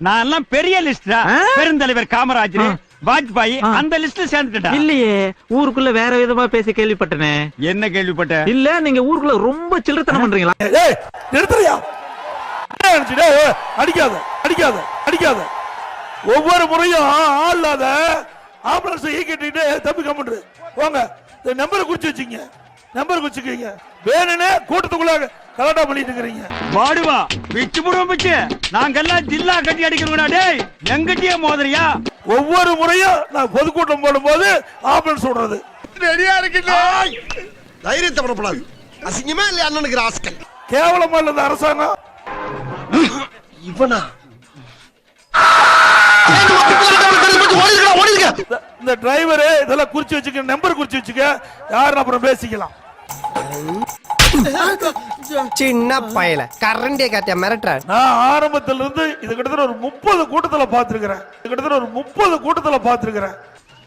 நான் எல்லாம் பெரிய லிஸ்டா? பெருந்தலைவர் காமராஜர் வாஜ்பாய். அந்த லிஸ்ட்ல சேர்ந்துட்டா இல்லையே ஊருக்குள்ள வேற விதமா பேசி கேள்விப்பட்டனே. என்ன கேள்விப்பட்ட? இல்ல நீங்க ஊருக்குள்ள ரொம்ப சில்லறத்தனம் பண்றீங்களா? ஏய் நிறுத்துறியா? அடிக்காத அடிக்காத அடிக்காத. ஒவ்வொரு முறையும் ஆள் இல்லாத ஆம்புலன்ஸ் ஈ கட்டிட்டு தம்பி கம்முன்று போங்க இந்த நம்பரை குறிச்சு வச்சுங்க நம்பர் குறிச்சுக்கீங்க வேணும்னே கூட்டத்துக்குள்ள கலாட்டா பண்ணிட்டு இருக்கிறீங்க. வாடுவா பிச்சு புடுவோம் பிச்சு. நாங்கெல்லாம் ஜில்லா கட்டி அடிக்கிறோம்டா டேய். எங்கிட்டயே மோதிரியா? ஒவ்வொரு முறையும் நான் பொதுக்கூட்டம் போடும்போது ஆம்புலன்ஸ் விடுறது ரெடியா இருக்கீங்க. தைரியத்தை படப்படாது அசிங்கமே இல்லையா அண்ணனுக்கு ராஸ்கல்? கேவலமா இல்ல இந்த அரசாங்கம்? இவனா? இந்த- இந்த டிரைவர் இதெல்லாம் குறிச்சு வச்சுக்க நம்பர் குறிச்சு வச்சுக்க யாருன்னு அப்புறம் பேசிக்கலாம். சின்ன பயல. கரண்டிய காட்டிய மிரட்டுற நான் ஆரம்பத்துல இருந்து இது கிட்டத்தட்ட ஒரு முப்பது கூட்டத்துல பாத்துருக்கிறேன் இது கிட்டத்தட்ட ஒரு முப்பது கூட்டத்துல பாத்துருக்கிறேன்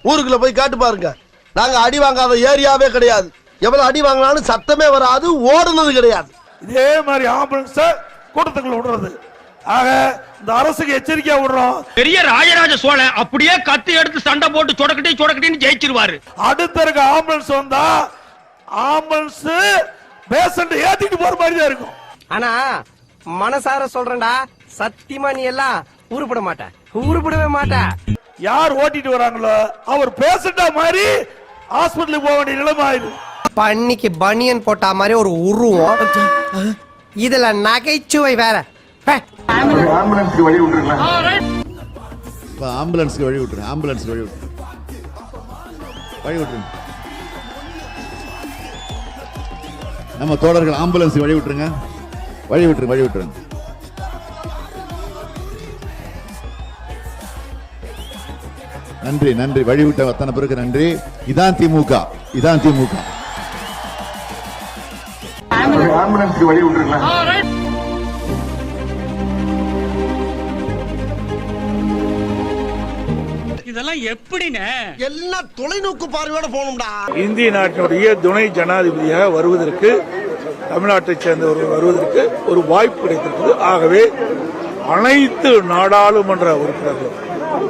ஊருக்குள்ள போய் காட்டு பாருங்க. நாங்க அடி வாங்காத ஏரியாவே கிடையாது. எவ்வளவு அடி வாங்கினாலும் சத்தமே வராது ஓடுனது கிடையாது. இதே மாதிரி ஆம்புலன்ஸ கூட்டத்துக்குள்ள விடுறது. ஆக இந்த அரசுக்கு எச்சரிக்கையா விடுறோம். பெரிய ராஜராஜ சோழன் அப்படியே கத்தி எடுத்து சண்டை போட்டு சொடக்கட்டி சொடக்கட்டின்னு ஜெயிச்சிருவாரு. அடுத்த இருக்க ஆம்புலன்ஸ் வந்தா ஆம்புலன்ஸ் பேஷண்ட் ஏத்திட்டு போற மாதிரி தான் இருக்கும். ஆனா மனசார சொல்றேன்டா சத்தியமா நீ எல்லாம் உருப்பட மாட்ட. உருப்படவே மாட்ட. யார் ஓட்டிட்டு வராங்களோ அவர் பேஷண்டா மாதிரி ஹாஸ்பிட்டலுக்கு போக வேண்டிய நிலைமை ஆயிடுது. பன்னிக்கு பனியன் போட்டா மாதிரி ஒரு உருவம். இதுல நகைச்சுவை வேற. ஹே. இப்போ ஆம்புலன்ஸ்க்கு வழி விட்டுருங்க ஆம்புலன்ஸ்க்கு வழி விட்டுருங்க வழி விட்டுருங்க. நம்ம தோழர்கள் ஆம்புலன்ஸ் வழி விட்டுருங்க வழி விட்டுருங்க வழி விட்டுருங்க நன்றி நன்றி. வழி விட்ட அத்தனை பேருக்கு நன்றி. இதான் திமுக இதான் திமுக. இதெல்லாம் எப்படின்னு எல்லாம் தொலைநோக்கு பார்வையோட போகணும்டா. இந்திய நாட்டினுடைய துணை ஜனாதிபதியாக வருவதற்கு தமிழ்நாட்டைச் சேர்ந்தவர்கள் வருவதற்கு ஒரு வாய்ப்பு கிடைத்திருக்கிறது. ஆகவே அனைத்து நாடாளுமன்ற உறுப்பினர்களும்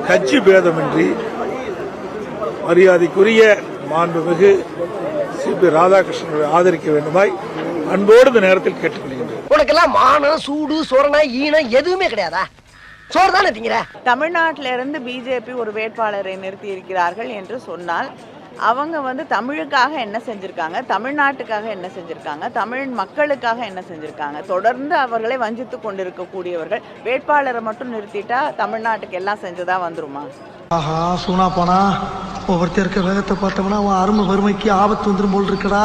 கட்சி பேதமின்றி மரியாதைக்குரிய மாண்புமிகு சி பி ராதாகிருஷ்ணனை ஆதரிக்க வேண்டுமாய் அன்போடு இந்த நேரத்தில் கேட்டுக்கொள்கின்றேன். உனக்கெல்லாம் மானம் சூடு சொரணை ஈனம் எதுவுமே கிடையாதா? சோறு தானே திங்கிற? தமிழ்நாட்டில இருந்து பிஜேபி ஒரு வேட்பாளரை நிறுத்தி இருக்கிறார்கள் என்று சொன்னால் அவங்க வந்து தமிழுக்காக என்ன செஞ்சிருக்காங்க தமிழ்நாட்டுக்காக என்ன செஞ்சிருக்காங்க தமிழ் மக்களுக்காக என்ன செஞ்சிருக்காங்க தொடர்ந்து அவர்களை வஞ்சித்து கொண்டிருக்கக்கூடியவர்கள் வேட்பாளரை மட்டும் நிறுத்திட்டா தமிழ்நாட்டுக்கு எல்லாம் செஞ்சதா வந்துருமா? ஆஹா சூனா போனா ஒவ்வொருத்தர் இருக்க வேகத்தை பார்த்தோம்னா அவன் அருமை வறுமைக்கு ஆபத்து வந்துரும் போல் இருக்கடா.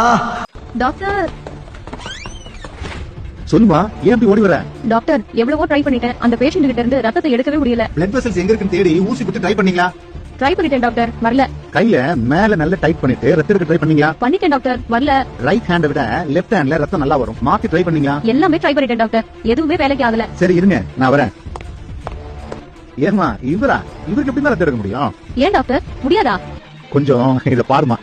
டாக்டர் சொல்லுமா ஏன் இப்படி ஓடி வர? டாக்டர் எவ்வளவோ ட்ரை பண்ணிட்டேன். அந்த பேஷண்ட் கிட்ட இருந்து ரத்தத்தை எடுக்கவே முடியல. பிளட் வெசல்ஸ் எங்க இருக்குன்னு தேடி ஊசி குத்தி ட்ரை பண்ணீங்களா? ட்ரை பண்ணிட்டேன் டாக்டர். வரல. கையில மேல நல்ல டைட் பண்ணிட்டு ரத்தம் எடுக்க ட்ரை பண்ணீங்களா? பண்ணிட்டேன் டாக்டர். வரல. ரைட் ஹேண்டை விட லெஃப்ட் ஹேண்ட்ல ரத்தம் நல்லா வரும். மாத்தி ட்ரை பண்ணீங்களா? எல்லாமே ட்ரை பண்ணிட்டேன் டாக்டர். எதுவுமே வேலைக்கு ஆகல. சரி இருங்க. நான் வரேன். ஏமா இவரா? இவருக்கு எப்படி ரத்தம் எடுக்க முடியும்? ஏன் டாக்டர்? முடியாதா? கொஞ்சம் இத பாருமா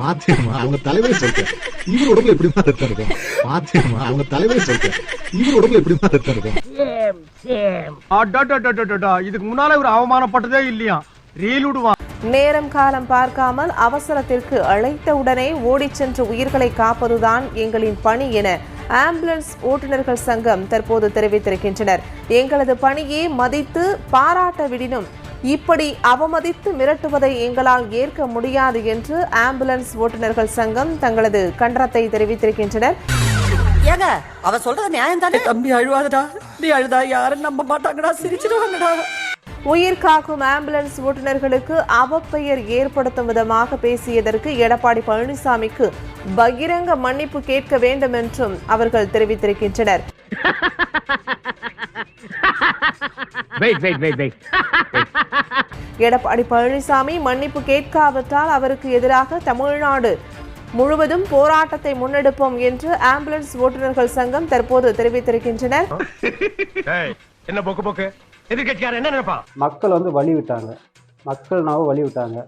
பாத்தியம்மா அவங்க தலைவரே சொல்லிட்டேன். இவர் உடம்புல எப்படிமா ரத்தம் இருக்கும்? பாத்தியம்மா அவங்க தலைவரே சொல்லிட்டேன். இவர் உடம்புல எப்படிமா ரத்தம் இருக்கும்? இதுக்கு முன்னால இவர் அவமானப்பட்டதே இல்லையா? ரீல் விடுவான். நேரம் காலம் பார்க்காமல் அவசரத்திற்கு அழைத்தவுடனே ஓடிச் சென்று உயிர்களை காப்பதுதான் எங்களின் பணி என ஆம்புலன்ஸ் ஓட்டுநர்கள் சங்கம் தற்போது தெரிவித்திருக்கின்றனர். எங்களது பணியை மதித்து பாராட்ட விடினும் இப்படி அவமதித்து மிரட்டுவதை எங்களால் ஏற்க முடியாது என்று ஆம்புலன்ஸ் ஓட்டுநர்கள் சங்கம் தங்களது கண்டனத்தை தெரிவித்திருக்கின்றனர். ஏங்க அவ சொல்றது நியாயம் தானே தம்பி அழுவாதடா. நீ அழுதா யாரும் நம்ப மாட்டாங்கடா. சிரிச்சிடுவாங்கடா. உயிர் காக்கும் ஆம்புலன்ஸ் ஓட்டுநர்களுக்கு அவப்பெயர் ஏற்படுத்தும் விதமாக பேசியதற்கு எடப்பாடி பழனிசாமிக்கு பகிரங்க மன்னிப்பு கேட்க வேண்டும் என்றும் அவர்கள் தெரிவித்திருக்கின்றனர். எடப்பாடி பழனிசாமி மன்னிப்பு கேட்காவிட்டால் அவருக்கு எதிராக தமிழ்நாடு முழுவதும் போராட்டத்தை முன்னெடுப்போம் என்று ஆம்புலன்ஸ் ஓட்டுநர்கள் சங்கம் தற்போது தெரிவித்திருக்கின்றனர். என்ன போக்கு போக்கு? எதிர்கட்சியார் என்ன நினைப்பா? மக்கள் வந்து வழி விட்டாங்க மக்கள் நாவ வழி விட்டாங்க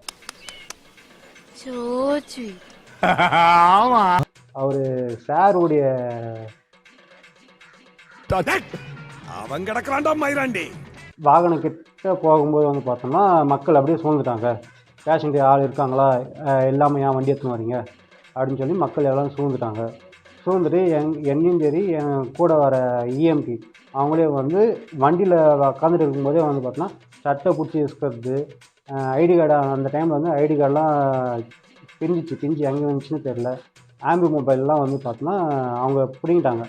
அவரு சாருடைய அவன் கிடக்குறான்டா மயிராண்டி. வாகனம் கிட்ட போகும்போது வந்து பார்த்தோம்னா மக்கள் அப்படியே சூழ்ந்துட்டாங்க. பேசஞ்சர் ஆள் இருக்காங்களா? எல்லாமே ஏன் வண்டி எடுத்துன்னு வரீங்க? அப்படின்னு சொல்லி மக்கள் எல்லாம் சூழ்ந்துட்டாங்க. சூழ்ந்துட்டு எங் என்னையும் சரி என் கூட வர இஎம்டி அவங்களே வந்து வண்டியில் உட்காந்துட்டு இருக்கும்போதே வந்து பார்த்தோன்னா சட்டை பிடிச்சி இருக்கிறது ஐடி கார்டு அந்த டைமில் வந்து ஐடி கார்டெலாம் பிரிஞ்சிச்சு பிரிஞ்சு எங்கே வந்துச்சுன்னு தெரில ஆம்பி மொபைல்லாம் வந்து பார்த்தோன்னா அவங்க பிடிங்கிட்டாங்க.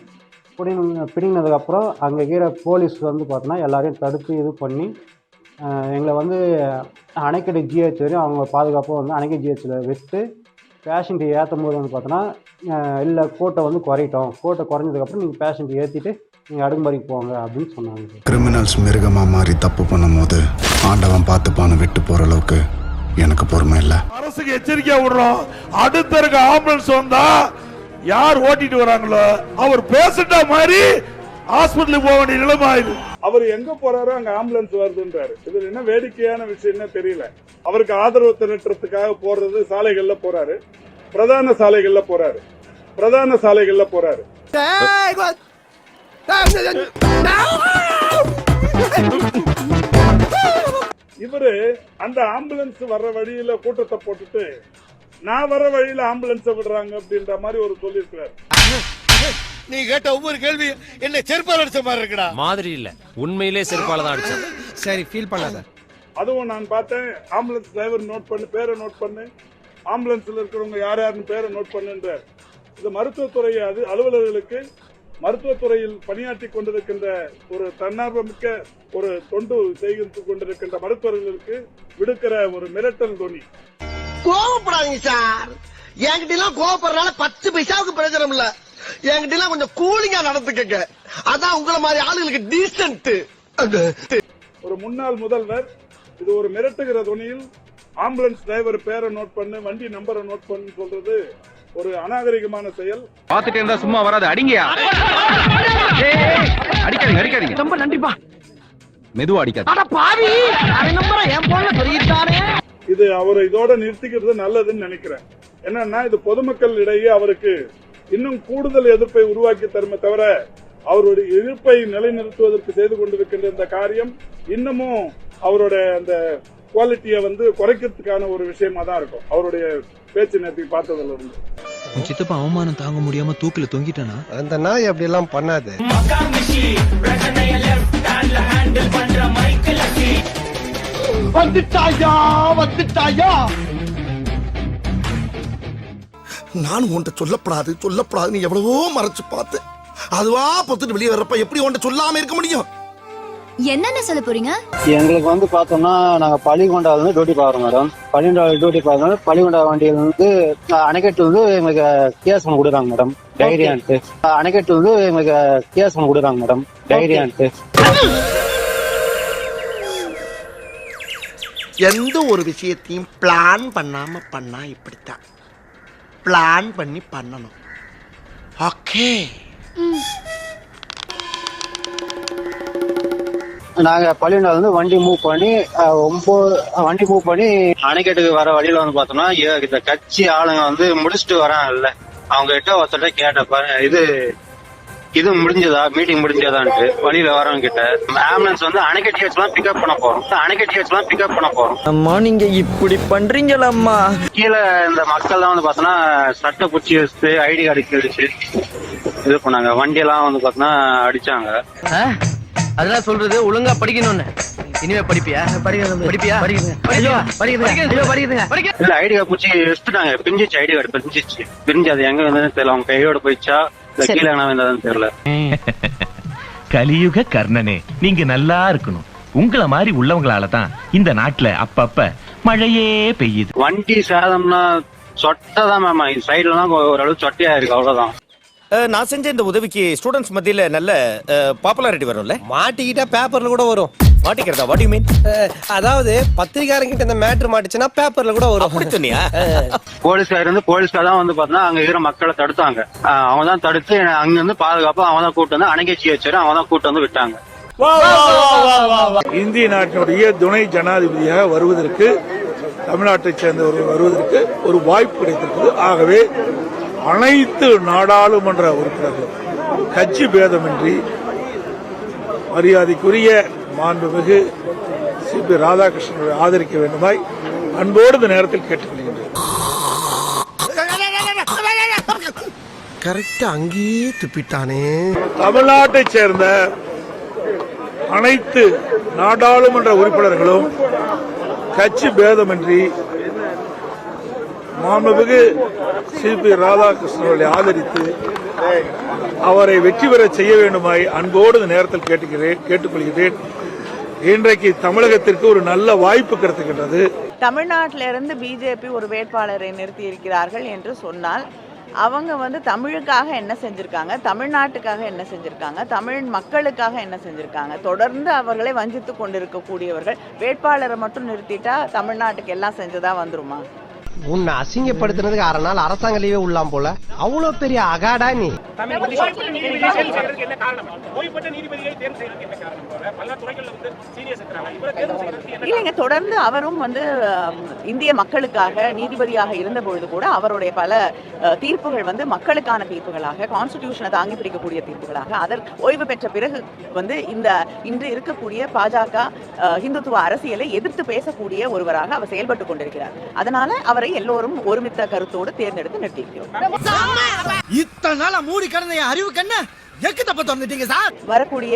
பிடிங்க பிடிங்கினதுக்கப்புறம் அங்கே இருக்கிற போலீஸ் வந்து பார்த்தோன்னா எல்லாரையும் தடுத்து இது பண்ணி எங்களை வந்து அணைக்கடை ஜிஹெச் வரையும் அவங்க பாதுகாப்பாக வந்து அணைக்கடை ஜிஹெச்சில் விட்டு பேஷண்ட்டை ஏற்றும் போது வந்து பார்த்தோன்னா இல்லை கோட்டை வந்து குறையிட்டோம். கோட்டை குறைஞ்சதுக்கப்புறம் நீங்கள் பேஷண்ட்டை ஏற்றிட்டு நீங்கள் அடுக்குமாரிக்கு போங்க அப்படின்னு சொன்னாங்க. கிரிமினல்ஸ் மிருகமா மாறி தப்பு பண்ணும்போது ஆண்டவன் பார்த்துப்பான்னு விட்டு போற அளவுக்கு எனக்கு பொறுமை இல்லை. அரசுக்கு எச்சரிக்கையா விடுறோம். அடுத்த இருக்க ஆம்புலன்ஸ் வந்தா யார் ஓட்டிட்டு வராங்களோ அவர் பேசிட்ட மாதிரி ஹாஸ்பிட்டலுக்கு போக வேண்டிய நிலைமை ஆயிடுது. அவர் எங்க போறாரோ அங்க ஆம்புலன்ஸ் வருதுன்றாரு. இதுல என்ன வேடிக்கையான விஷயம் என்ன தெரியல. அவருக்கு ஆதரவு திரட்டுறதுக்காக போறது சாலைகள்ல போறாரு. பிரதான சாலைகள்ல போறாரு. பிரதான சாலைகள்ல போறாரு. இவரு அந்த ஆம்புலன்ஸ் வர்ற வழியில கூட்டத்தை போட்டுட்டு நான் வர வழியில ஆம்புலன்ஸ் விடுறாங்க அப்படின்ற மாதிரி ஒரு சொல்லியிருக்கிறாரு. நீ கேட்ட ஒவ்வொரு கேள்வி என்ன செருப்பால் அடிச்ச மாதிரி இருக்குடா. மாதிரி இல்ல. உண்மையிலே செருப்பால தான் அடிச்சான். சரி ஃபீல் பண்ணாத. அதுவும் நான் பார்த்தேன். ஆம்புலன்ஸ் டிரைவர் நோட் பண்ணு பேரை நோட் பண்ணு. ஆம்புலன்ஸ்ல இருக்கிறவங்க யார் யாருன்னு பேரை நோட் பண்ணுன்றார். இது மருத்துவத்துறை அது அலுவலர்களுக்கு மருத்துவத்துறையில் பணியாற்றி கொண்டிருக்கின்ற ஒரு தன்னார்வமிக்க ஒரு தொண்டு செய்து கொண்டிருக்கின்ற மருத்துவர்களுக்கு விடுக்கிற ஒரு மிரட்டல் துணி கோவப்படாதீங்க சார். என்கிட்ட எல்லாம் கோவப்படுறதுனால பத்து பைசாவுக்கு பிரயோஜனம் இல்ல. என்கிட்ட எல்லாம் கொஞ்சம் கூலிங்கா நடந்துக்கங்க. அதான் உங்கள மாதிரி ஆளுங்களுக்கு டீசென்ட் ஒரு முன்னாள் முதல்வர் இது ஒரு மிரட்டுகிற துணியில் ஆம்புலன்ஸ் டிரைவர் பேரை நோட் பண்ணு வண்டி நம்பரை நோட் பண்ணு சொல்றது ஒரு அநாகரிகமான செயல். பாத்துட்டு இருந்தா சும்மா வராது. அடிங்கயா அடிக்காதீங்க அடிக்காதீங்க. ரொம்ப நன்றிப்பா. மெதுவா அடிக்காது பாவி அவன் நம்பரை என் போன்ல சொல்லிட்டானே. இது அவரை இதோட நிறுத்திக்கிறது நல்லதுன்னு நினைக்கிறேன். என்னன்னா இது பொதுமக்கள் இடையே அவருக்கு இன்னும் கூடுதல் எதிர்ப்பை உருவாக்கி தருமே தவிர அவருடைய எதிர்ப்பை நிலைநிறுத்துவதற்கு செய்து கொண்டிருக்கின்ற இந்த காரியம் இன்னமும் அவருடைய அந்த குவாலிட்டியை வந்து குறைக்கிறதுக்கான ஒரு விஷயமா தான் இருக்கும். அவருடைய பேச்சு நேர்த்தி பார்த்ததுல இருந்து. உன் சித்தப்பா அவமானம் தாங்க முடியாம தூக்கில தொங்கிட்டானா? அந்த நாய் அப்படி எல்லாம் பண்ணாது. வந்துட்டாயா வந்துட்டாயா? நான் உன்கிட்ட சொல்லப்படாது சொல்லப்படாது. நீ எவ்வளவோ மறைச்சு பார்த்து அதுவா பொத்துட்டு வெளியே வர்றப்ப எப்படி உன்கிட்ட சொல்லாம இருக்க முடியும்? என்னென்ன சொல்ல போறீங்க? எங்களுக்கு வந்து பார்த்தோம்னா நாங்கள் பள்ளிகொண்டாவில் வந்து டியூட்டி பார்க்குறோம் மேடம் பள்ளிகொண்டாவில் டியூட்டி பார்க்கறோம். பள்ளிகொண்டா வண்டியில் வந்து அணைக்கட்டு வந்து எங்களுக்கு கேஸ் ஒன்று கொடுக்குறாங்க மேடம் டைரியான்ட்டு அணைக்கட்டு வந்து எங்களுக்கு கேஸ் ஒன்று கொடுக்குறாங்க மேடம் டைரியான்ட்டு எந்த ஒரு விஷயத்தையும் பிளான் பண்ணாம பண்ணா இப்படித்தான். பிளான் பண்ணி பண்ணணும். ஓகே நாங்கள் பள்ளிகொண்டாவில் வந்து வண்டி மூவ் பண்ணி அஹ், ஒன்பது வண்டி மூவ் பண்ணி அணைக்கட்டுக்கு வர வழியில் வந்து பார்த்தோம்னா இந்த கட்சி ஆளுங்க வந்து முடிச்சுட்டு வராங்கல்ல. அவங்க கிட்ட ஒருத்தட்ட கேட்டப்ப இது இது முடிஞ்சதா? மீட்டிங் முடிஞ்சதான்ட்டு. வழியில வரவங்க கிட்ட. ஆம்புலன்ஸ் வந்து அணைக்கட்டி வச்சுலாம் பிக்கப் பண்ண போறோம். அணைக்கட்டி வச்சுலாம் பிக்கப் பண்ண போறோம். அம்மா நீங்க இப்படி பண்றீங்களம்மா. கீழே இந்த மக்கள் தான் வந்து பார்த்தோன்னா சட்டை பிடிச்சி வச்சு ஐடி கார்டு கிழிச்சு இது பண்ணாங்க. வண்டியெல்லாம் வந்து பார்த்தோன்னா அடிச்சாங்க. அதெல்லாம் சொல்றது ஒழுங்கா படிக்கணும்னு. இனிமே படிப்பியா? படிக்கிறது படிப்பியா? படிக்கிறீங்க இல்ல ஐடி கார்டு பிடிச்சி எடுத்துட்டாங்க. பிரிஞ்சிச்சு ஐடி கார்டு பிரிஞ்சிச்சு. பிரிஞ்சு அது எங்க வந்ததுன்னு தெரியல. அவங்க கையோட போயிடுச்சா? இல்ல கீழே என்ன வந்ததுன்னு தெரியல. கலியுக கர்ணனே நீங்க நல்லா இருக்கணும். உங்கள மாதிரி உள்ளவங்களால தான் இந்த நாட்டுல அப்பப்ப மழையே பெய்யுது. வண்டி சேதம்னா சொட்டை தான் மேம். சைடுல தான் ஓரளவு சொட்டையா இருக்கு அவ்வளவுதான். நான் செஞ்ச இந்த உதவிக்கு ஸ்டூடெண்ட்ஸ் மத்தியில நல்ல பாப்புலாரிட்டி வரும்ல? மாட்டிக்கிட்டா பேப்பர்ல கூட வரும். மாட்டிக்கிறதா? வாட் யூ மீன் அதாவது பத்திரிகாரங்கிட்ட இந்த மேட்ரு மாட்டுச்சுன்னா பேப்பர்ல கூட வரும். அப்படி சொன்னியா? போலீஸ்கார் இருந்து போலீஸ்கார் தான் வந்து பார்த்தா அங்க இருக்கிற மக்களை தடுத்தாங்க. அவங்க தான் தடுத்து அங்க இருந்து பாதுகாப்பா அவன் தான் கூட்டு வந்து அணைக்கட்சி வச்சாரு அவன் தான் கூட்டு வந்து விட்டாங்க. இந்திய நாட்டினுடைய துணை ஜனாதிபதியாக வருவதற்கு தமிழ்நாட்டைச் சேர்ந்தவர்கள் வருவதற்கு ஒரு வாய்ப்பு கிடைத்திருக்கிறது. ஆகவே அனைத்து நாடாளுமன்ற உறுப்பினர்களும் கட்சி பேதமின்றி மரியாதைக்குரிய மாண்புமிகு சி பி ராதாகிருஷ்ணனை ஆதரிக்க வேண்டுமாய் அன்போடு இந்த நேரத்தில் கேட்டுக்கொள்கின்றேன். கரெக்டா அங்கேயே துப்பிட்டானே. தமிழ்நாட்டைச் சேர்ந்த அனைத்து நாடாளுமன்ற உறுப்பினர்களும் கட்சி பேதமின்றி மாண்புமிகு சி. பி. ராதாகிருஷ்ணனை ஆதரித்து அவரை வெற்றி பெற செய்ய வேண்டுமாய் அன்போடு இந்த நேரத்தில் கேட்டுக்கிறேன் கேட்டுக்கொள்கிறேன். இன்றைக்கு தமிழகத்திற்கு ஒரு நல்ல வாய்ப்பு கிடைத்துகின்றது. தமிழ்நாட்டிலிருந்து பிஜேபி ஒரு வேட்பாளரை நிறுத்தி இருக்கிறார்கள் என்று சொன்னால் அவங்க வந்து தமிழுக்காக என்ன செஞ்சுருக்காங்க தமிழ்நாட்டுக்காக என்ன செஞ்சுருக்காங்க தமிழ் மக்களுக்காக என்ன செஞ்சுருக்காங்க தொடர்ந்து அவர்களை வஞ்சித்து கொண்டிருக்கக்கூடியவர்கள் வேட்பாளரை மட்டும் நிறுத்திட்டா தமிழ்நாட்டுக்கு எல்லாம் செஞ்சதாக வந்துருமா? உன்னை அசிங்கப்படுத்தினதுக்கு அரை நாள் அரசாங்க லீவே உள்ளாம் போல. அவ்வளவு பெரிய அகாடா நீ. இல்லைங்க தொடர்ந்து அவரும் வந்து இந்திய மக்களுக்காக நீதிபதியாக இருந்த பொழுது கூட அவருடைய பல தீர்ப்புகள் வந்து மக்களுக்கான தீர்ப்புகளாக கான்ஸ்டிடியூஷனை தாங்கி பிடிக்கக்கூடிய தீர்ப்புகளாக அதற்கு ஓய்வு பெற்ற பிறகு வந்து இந்த இன்று இருக்கக்கூடிய பாஜக இந்துத்துவ அரசியலை எதிர்த்து பேசக்கூடிய ஒருவராக அவர் செயல்பட்டு கொண்டிருக்கிறார். அதனால அவரை எல்லோரும் ஒருமித்த கருத்தோடு தேர்ந்தெடுத்து நிறுத்தியிருக்கிறோம். இத்தனை நாளா மூடி கிடந்த அறிவுக்கு என்ன? எக்கு தப்ப திறந்துட்டீங்க சார்? வரக்கூடிய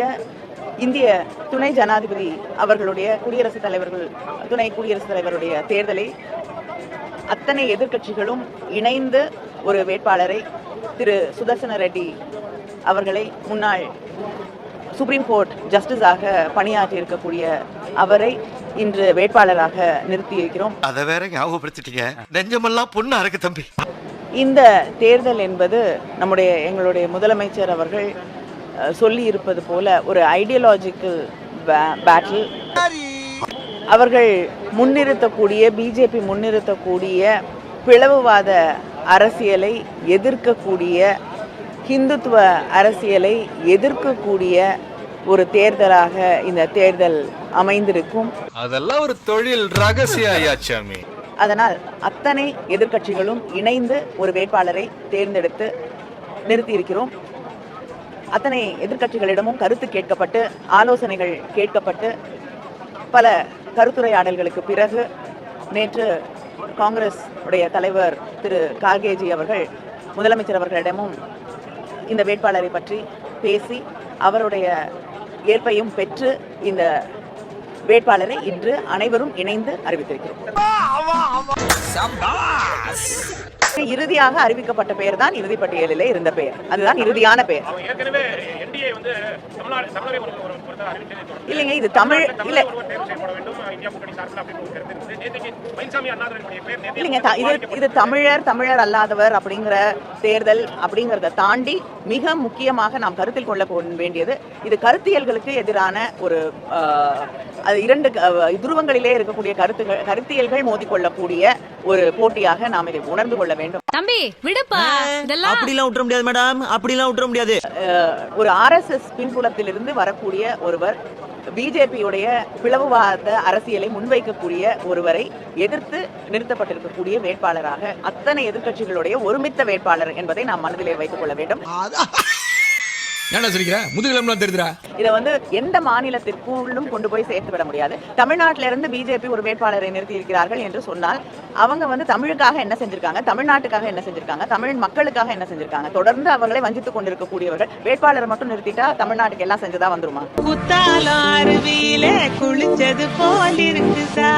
இந்திய துணை ஜனாதிபதி அவர்களுடைய குடியரசுத் தலைவர்கள் துணை குடியரசுத் தலைவருடைய தேர்தலை அத்தனை எதிர்க்கட்சிகளும் இணைந்து ஒரு வேட்பாளரை திரு சுதர்சன ரெட்டி அவர்களை முன்னாள் சுப்ரீம் கோர்ட் ஜஸ்டிஸாக பணியாற்றி இருக்கக்கூடிய அவரை இன்று வேட்பாளராக நிறுத்தி இருக்கிறோம். அத வேற ஞாபகப்படுத்திட்டீங்க. நெஞ்சமெல்லாம் பொண்ணா இருக்கு தம்பி. இந்த தேர்தல் என்பது நம்முடைய எங்களுடைய முதலமைச்சர் அவர்கள் சொல்லி இருப்பது போல ஒரு ஐடியாலஜிக்கல் பேட்டில் அவர்கள் முன்னிறுத்தக்கூடிய பிஜேபி முன்னிறுத்தக்கூடிய பிளவுவாத அரசியலை எதிர்க்கக்கூடிய ஹிந்துத்துவ அரசியலை எதிர்க்கக்கூடிய ஒரு தேர்தலாக இந்த தேர்தல் அமைந்திருக்கும். அதெல்லாம் ஒரு தொழில் ரகசிய ஐயாச்சாமி அதனால் அத்தனை எதிர்க்கட்சிகளும் இணைந்து ஒரு வேட்பாளரை தேர்ந்தெடுத்து நிறுத்தியிருக்கிறோம். அத்தனை எதிர்க்கட்சிகளிடமும் கருத்து கேட்கப்பட்டு ஆலோசனைகள் கேட்கப்பட்டு பல கருத்துரையாடல்களுக்கு பிறகு நேற்று காங்கிரஸ் உடைய தலைவர் திரு கார்கேஜி அவர்கள் முதலமைச்சர் அவர்களிடமும் இந்த வேட்பாளரை பற்றி பேசி அவருடைய ஏற்பையும் பெற்று இந்த வேட்பாளரை இன்று அனைவரும் இணைந்து அறிவித்திருக்கிறோம். இறுதியாக அறிவிக்கப்பட்ட பெயர் தான் இறுதி பட்டியலிலே இருந்த பெயர். அதுதான் இறுதியான பெயர். இல்லைங்க இது தமிழ் இல்ல. இல்லைங்க இது இது தமிழர் தமிழர் அல்லாதவர் அப்படிங்கிற தேர்தல் அப்படிங்கறத தாண்டி மிக முக்கியமாக நாம் கருத்தில் கொள்ள வேண்டியது இது கருத்தியல்களுக்கு எதிரான ஒரு இரண்டு துருவங்களிலே இருக்கக்கூடிய கருத்துகள் கருத்தியல்கள் மோதிக்கொள்ளக்கூடிய ஒரு போட்டியாக நாம் இதை உணர்ந்து கொள்ள வேண்டும். தம்பி விடுப்பா. இதெல்லாம் அப்படிலாம் விட்டுற முடியாது மேடம். அப்படிலாம் விட்டுற முடியாது. ஒரு ஆர்எஸ்எஸ் பின்புலத்திலிருந்து வரக்கூடிய ஒருவர் பிஜேபியுடைய பிளவுவாத அரசியலை முன்வைக்கக்கூடிய ஒருவரை எதிர்த்து நிறுத்தப்பட்டிருக்கக்கூடிய வேட்பாளராக அத்தனை எதிர்க்கட்சிகளுடைய ஒருமித்த வேட்பாளர் என்பதை நாம் மனதிலே வைத்துக் கொள்ள வேண்டும். என்ன சொல்லிக்கிற முதுகிலம்லாம் தெரியுதுடா. இதை வந்து எந்த மாநிலத்திற்குள்ளும் கொண்டு போய் சேர்த்து விட முடியாது. தமிழ்நாட்டில இருந்து பிஜேபி ஒரு வேட்பாளரை நிறுத்தி இருக்கிறார்கள் என்று சொன்னால் அவங்க வந்து தமிழுக்காக என்ன செஞ்சிருக்காங்க? தமிழ்நாட்டுக்காக என்ன செஞ்சிருக்காங்க? தமிழ் மக்களுக்காக என்ன செஞ்சிருக்காங்க? தொடர்ந்து அவர்களை வஞ்சித்துக் கொண்டிருக்கக்கூடியவர்கள் வேட்பாளரை மட்டும் நிறுத்திட்டா தமிழ்நாட்டுக்கு எல்லாம் செஞ்சதா வந்துருமா? குத்தாலம் அருவியில குளிச்சது போல் இருக்குதா இந்த